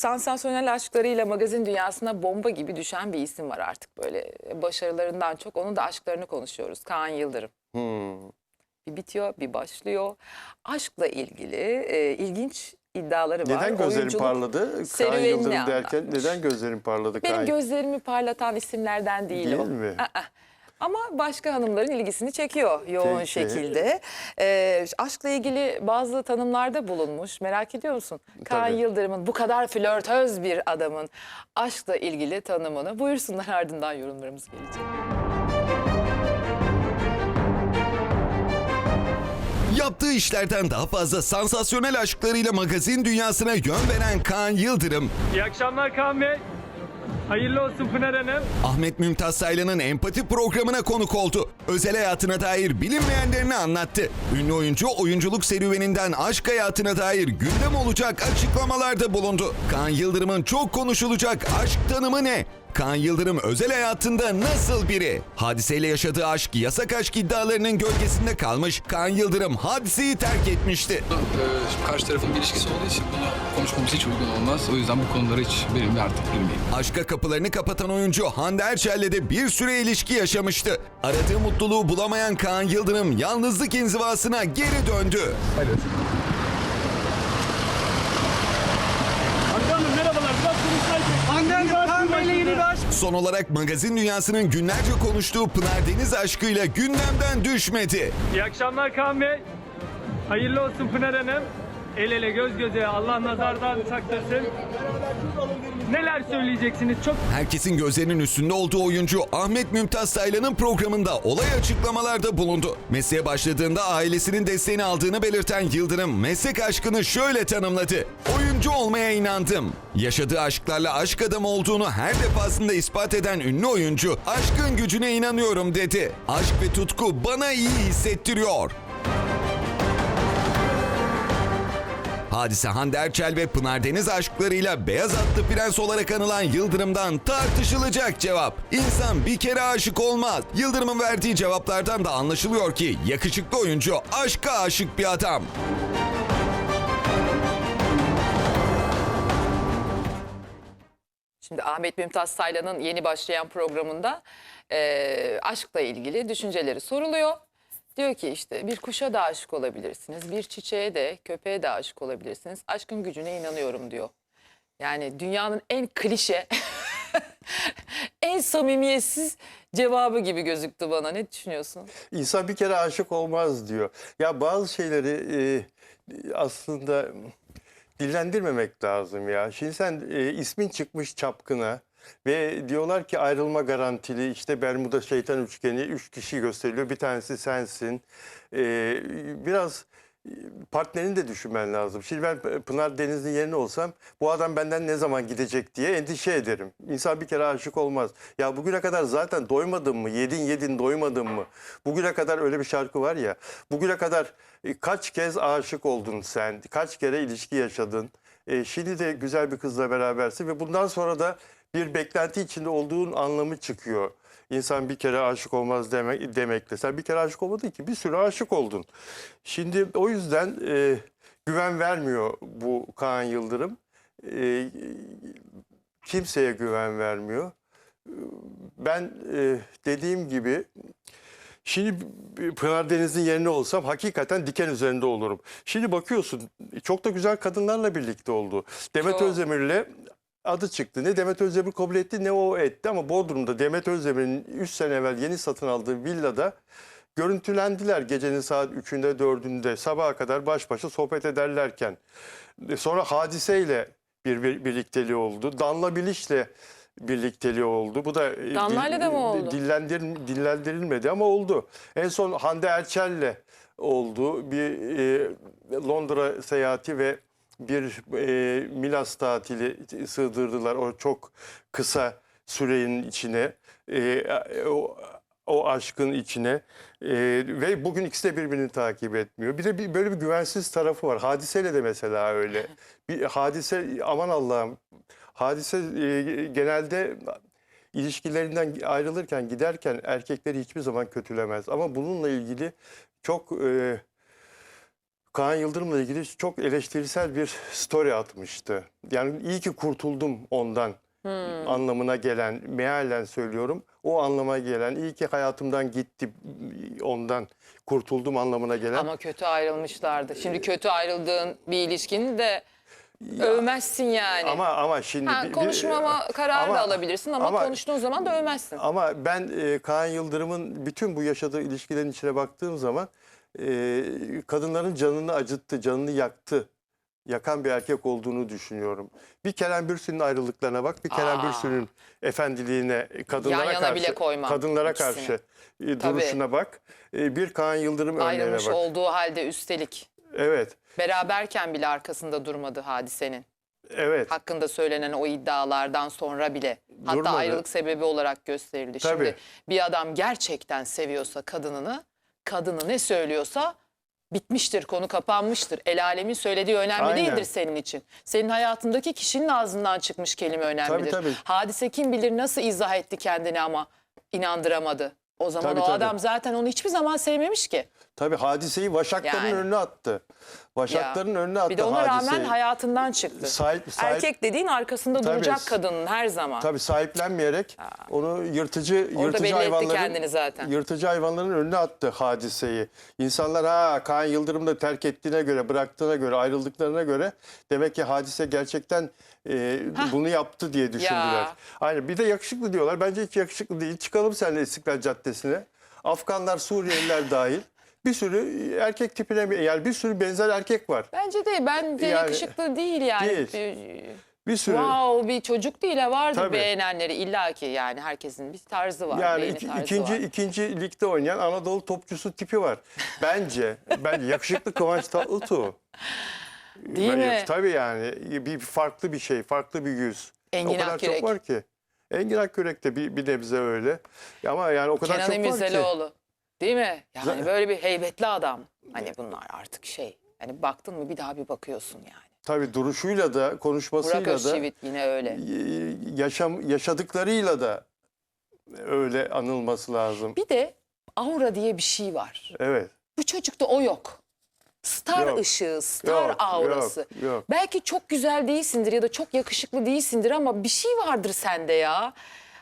sansasyonel aşklarıyla magazin dünyasına bomba gibi düşen bir isim var artık böyle. Başarılarından çok onun da aşklarını konuşuyoruz. Kaan Yıldırım. Hmm. Bir bitiyor, bir başlıyor. Aşkla ilgili e, ilginç iddiaları var. Neden gözlerin Oyunculuk parladı? Kaan Yıldırım derken anlatmış. neden gözlerin parladı? Benim Kaan? gözlerimi parlatan isimlerden değil, Değil o. mi? Aa. Ama başka hanımların ilgisini çekiyor yoğun Peki. şekilde. Ee, aşkla ilgili bazı tanımlarda bulunmuş. Merak ediyor musun? Kaan Tabii. Yıldırım'ın bu kadar flörtöz bir adamın aşkla ilgili tanımını buyursunlar ardından yorumlarımız gelecek. Yaptığı işlerden daha fazla sansasyonel aşklarıyla magazin dünyasına yön veren Kaan Yıldırım, İyi akşamlar Kaan Bey. Hayırlı olsun Pınar Hanım. Ahmet Mümtaz Saylan'ın empati programına konuk oldu. Özel hayatına dair bilinmeyenlerini anlattı. Ünlü oyuncu oyunculuk serüveninden aşk hayatına dair gündem olacak açıklamalarda bulundu. Kaan Yıldırım'ın çok konuşulacak aşk tanımı ne? Kaan Yıldırım özel hayatında nasıl biri? Hadiseyle yaşadığı aşk yasak aşk iddialarının gölgesinde kalmış. Kaan Yıldırım hadiseyi terk etmişti. Ee, karşı tarafın bir ilişkisi olduğu için bunu konuşmamız hiç uygun olmaz. O yüzden bu konulara hiç benimle artık girmeyeyim. Aşka kapılarını kapatan oyuncu Hande Erçel'le de bir süre ilişki yaşamıştı. Aradığı mutluluğu bulamayan Kaan Yıldırım yalnızlık inzivasına geri döndü. Hande Hanım merhabalar. Biraz konuşsaydık. Hande Hanım Kaan Bey'le yeni bir aşk Son olarak magazin dünyasının günlerce konuştuğu Pınar Deniz aşkıyla gündemden düşmedi. İyi akşamlar Kaan Bey. Hayırlı olsun Pınar Hanım. El ele göz göze Allah nazardan saklasın. Neler söyleyeceksiniz? Çok Herkesin gözlerinin üstünde olduğu oyuncu Ahmet Mümtaz Saylan'ın programında olay açıklamalarda bulundu. Mesleğe başladığında ailesinin desteğini aldığını belirten Yıldırım meslek aşkını şöyle tanımladı. Oyuncu olmaya inandım. Yaşadığı aşklarla aşk adamı olduğunu her defasında ispat eden ünlü oyuncu aşkın gücüne inanıyorum dedi. Aşk ve tutku bana iyi hissettiriyor. Hadise Hande Erçel ve Pınar Deniz aşklarıyla beyaz atlı prens olarak anılan Yıldırım'dan tartışılacak cevap. İnsan bir kere aşık olmaz. Yıldırım'ın verdiği cevaplardan da anlaşılıyor ki yakışıklı oyuncu aşka aşık bir adam. Şimdi Ahmet Mümtaz Saylan'ın yeni başlayan programında e, aşkla ilgili düşünceleri soruluyor. Diyor ki işte bir kuşa da aşık olabilirsiniz, bir çiçeğe de, köpeğe de aşık olabilirsiniz. Aşkın gücüne inanıyorum diyor. Yani dünyanın en klişe, en samimiyetsiz cevabı gibi gözüktü bana. Ne düşünüyorsun? İnsan bir kere aşık olmaz diyor. Ya bazı şeyleri e, aslında dillendirmemek lazım ya. Şimdi sen e, ismin çıkmış çapkına ve diyorlar ki ayrılma garantili işte Bermuda şeytan üçgeni üç kişi gösteriliyor. Bir tanesi sensin. E, biraz e, partnerini de düşünmen lazım. Şimdi ben Pınar Deniz'in yerine olsam bu adam benden ne zaman gidecek diye endişe ederim. İnsan bir kere aşık olmaz. Ya bugüne kadar zaten doymadın mı? Yedin yedin doymadın mı? Bugüne kadar öyle bir şarkı var ya. Bugüne kadar e, kaç kez aşık oldun sen? Kaç kere ilişki yaşadın? E, şimdi de güzel bir kızla berabersin ve bundan sonra da bir beklenti içinde olduğun anlamı çıkıyor. İnsan bir kere aşık olmaz demek demekle. Sen bir kere aşık olmadın ki bir sürü aşık oldun. Şimdi o yüzden e, güven vermiyor bu Kaan Yıldırım. E, kimseye güven vermiyor. Ben e, dediğim gibi Şimdi Pınar Deniz'in yerine olsam hakikaten diken üzerinde olurum. Şimdi bakıyorsun çok da güzel kadınlarla birlikte oldu. Demet. Özdemir'le adı çıktı. Ne Demet Özdemir kabul etti ne o etti ama Bodrum'da Demet Özdemir'in 3 sene evvel yeni satın aldığı villada görüntülendiler gecenin saat 3'ünde 4'ünde sabaha kadar baş başa sohbet ederlerken. Sonra hadiseyle bir, bir birlikteliği oldu. Danla Biliş'le birlikteliği oldu. Bu da e, Danla'yla da mı oldu? dillendir, dillendirilmedi ama oldu. En son Hande Erçel'le oldu. Bir e, Londra seyahati ve bir e, Milas tatili sığdırdılar. O çok kısa sürenin içine. E, o, o aşkın içine E, ve bugün ikisi de birbirini takip etmiyor. Bir de bir, böyle bir güvensiz tarafı var. Hadiseyle de mesela öyle. Bir hadise aman Allah'ım hadise e, genelde ilişkilerinden ayrılırken giderken erkekleri hiçbir zaman kötülemez. Ama bununla ilgili çok e, Kaan Yıldırım'la ilgili çok eleştirisel bir story atmıştı. Yani iyi ki kurtuldum ondan anlamına gelen, mealen söylüyorum. O anlama gelen, iyi ki hayatımdan gitti ondan kurtuldum anlamına gelen. Ama kötü ayrılmışlardı. Şimdi kötü ayrıldığın bir ilişkini de övmezsin yani. ama ama şimdi ha, bir- bir- konuşmama kararı ama- da alabilirsin ama, ama- konuştuğun zaman da övmezsin. Ama ben e, Kaan Yıldırım'ın bütün bu yaşadığı ilişkilerin içine baktığım zaman e, kadınların canını acıttı, canını yaktı. Yakan bir erkek olduğunu düşünüyorum. Bir Kerem Bürsin'in ayrılıklarına bak, bir Kerem Aa. Bürsin'in efendiliğine, kadınlara Yan yana karşı, bile koymam kadınlara ikisini. karşı e, duruşuna bak. E, bir Kaan Yıldırım örneğine Ayrılmış bak. olduğu halde üstelik Evet, beraberken bile arkasında durmadı hadisenin. evet. Hakkında söylenen o iddialardan sonra bile. Hatta Durmadı. ayrılık sebebi olarak gösterildi. Tabii. Şimdi bir adam gerçekten seviyorsa kadınını, kadını ne söylüyorsa bitmiştir, konu kapanmıştır. El alemin söylediği önemli Aynen. değildir senin için. Senin hayatındaki kişinin ağzından çıkmış kelime önemlidir. tabii. Hadise kim bilir nasıl izah etti kendini ama inandıramadı. O zaman Tabii, o tabii. adam zaten onu hiçbir zaman sevmemiş ki. Tabii hadiseyi Vaşakların Yani. önüne attı. Vaşakların Ya. önüne attı Bir de ona hadiseyi. rağmen hayatından çıktı. Sahip- sahip- Erkek dediğin arkasında Tabii. duracak kadının her zaman. Tabii sahiplenmeyerek onu yırtıcı yırtıcı hayvanların kendini zaten. yırtıcı hayvanların önüne attı hadiseyi. İnsanlar ha Kaan Yıldırım da terk ettiğine göre, bıraktığına göre, ayrıldıklarına göre demek ki hadise gerçekten e, bunu yaptı diye düşündüler. Ya. Aynen. Bir de yakışıklı diyorlar. Bence hiç yakışıklı değil. Çıkalım seninle İstiklal Caddesi'ne. Afganlar, Suriyeliler dahil. Bir sürü erkek tipine yani bir sürü benzer erkek var. Bence de ben de Yani- yakışıklı değil yani. Değil. Bir- Bir sürü. Wow bir çocuk değil ha vardır Tabii. beğenenleri illa ki yani herkesin bir tarzı var. Yani iki- tarzı ikinci var. ikinci ligde oynayan Anadolu topçusu tipi var. Bence bence yakışıklı Kıvanç Tatlıtuğ. Değil Ben- mi? Tabii yani bir farklı bir şey, farklı bir yüz. Engin o kadar Akkürek. çok var ki. Engin Akkürek de bir, bir nebze öyle. Ama yani o kadar Kenan çok var ki. Emirzalıoğlu. Değil mi? Yani Zaten- böyle bir heybetli adam. Hani bunlar artık şey. Hani baktın mı bir daha bir bakıyorsun yani. Tabii duruşuyla da, konuşmasıyla Burak da, Özçivit yine öyle. yaşam yaşadıklarıyla da öyle anılması lazım. Bir de aura diye bir şey var. Evet. Bu çocukta o yok. Star Yok. ışığı, star Yok, aurası. yok, yok. Belki çok güzel değilsindir ya da çok yakışıklı değilsindir ama bir şey vardır sende ya.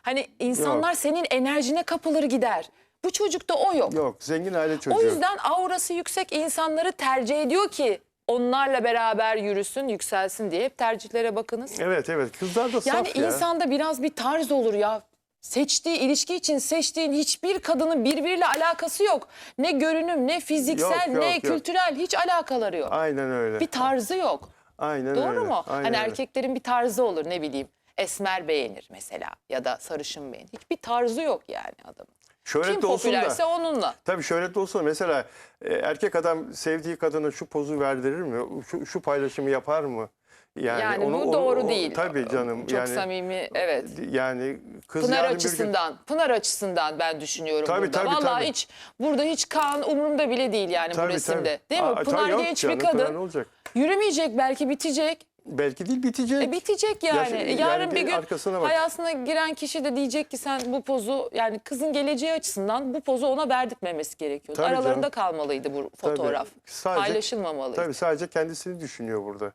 Hani insanlar Yok. senin enerjine kapılır gider. Bu çocukta o yok. Yok, zengin aile çocuğu. O yüzden aurası yüksek insanları tercih ediyor ki onlarla beraber yürüsün, yükselsin diye hep tercihlere bakınız. Evet, evet. Kızlar da Yani saf ya. insanda biraz bir tarz olur ya. Seçtiği ilişki için seçtiğin hiçbir kadının birbiriyle alakası yok. Ne görünüm, ne fiziksel, Yok, yok, ne yok. kültürel hiç alakaları yok. Aynen öyle. Bir tarzı yok. Aynen Doğru öyle. mu? Aynen hani öyle. erkeklerin bir tarzı olur ne bileyim. Esmer beğenir mesela ya da sarışın beğenir. Hiçbir tarzı yok yani adamın. Şöhret Kim olsun da. popülerse onunla. Tabii şöhretli olsun mesela e, erkek adam sevdiği kadına şu pozu verdirir mi? Şu, şu paylaşımı yapar mı? Yani, onu- bu doğru değil. Tabii canım. Çok yani, samimi evet. Yani kız Pınar yarın bir gün- açısından, Pınar açısından ben düşünüyorum Tabii, burada. tabii, Vallahi tabii. hiç burada hiç kan umurumda bile değil yani bu Tabii, resimde. tabii. Değil mi? Aa, Pınar yok genç canım, bir Pınar kadın. ne olacak? Yürümeyecek belki bitecek. Belki değil bitecek. E bitecek yani. Yaş- E, Yarın bir bir gün arkasına bak. hayatına giren kişi de diyecek ki sen bu pozu yani kızın geleceği açısından bu pozu ona verdirtmemesi gerekiyordu. Tabii Aralarında canım. kalmalıydı bu Tabii. fotoğraf. Sadece- Paylaşılmamalıydı. Tabii sadece kendisini düşünüyor burada.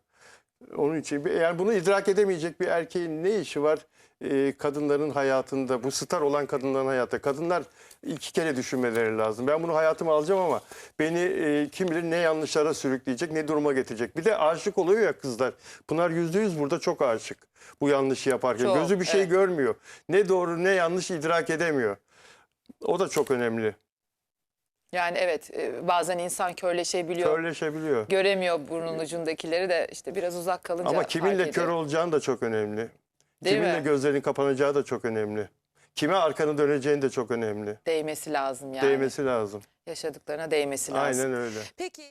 Onun için bir- yani bunu idrak edemeyecek bir erkeğin ne işi var e, kadınların hayatında, bu star olan kadınların hayatında? Kadınlar iki kere düşünmeleri lazım. Ben bunu hayatıma alacağım ama beni e, kim bilir ne yanlışlara sürükleyecek, ne duruma getirecek. Bir de aşık oluyor ya kızlar. Pınar yüzde yüz burada çok aşık. Bu yanlışı yaparken. Çok, Gözü bir şey evet. görmüyor. Ne doğru ne yanlış idrak edemiyor. O da çok önemli. Yani evet e, bazen insan körleşebiliyor. Körleşebiliyor. Göremiyor burnun ucundakileri de işte biraz uzak kalınca Ama kiminle kör olacağın da çok önemli. Değil kiminle mi? gözlerin kapanacağı da çok önemli. Kime arkanı döneceğin de çok önemli. Değmesi lazım yani. Değmesi lazım. Yaşadıklarına değmesi lazım. Aynen öyle. Peki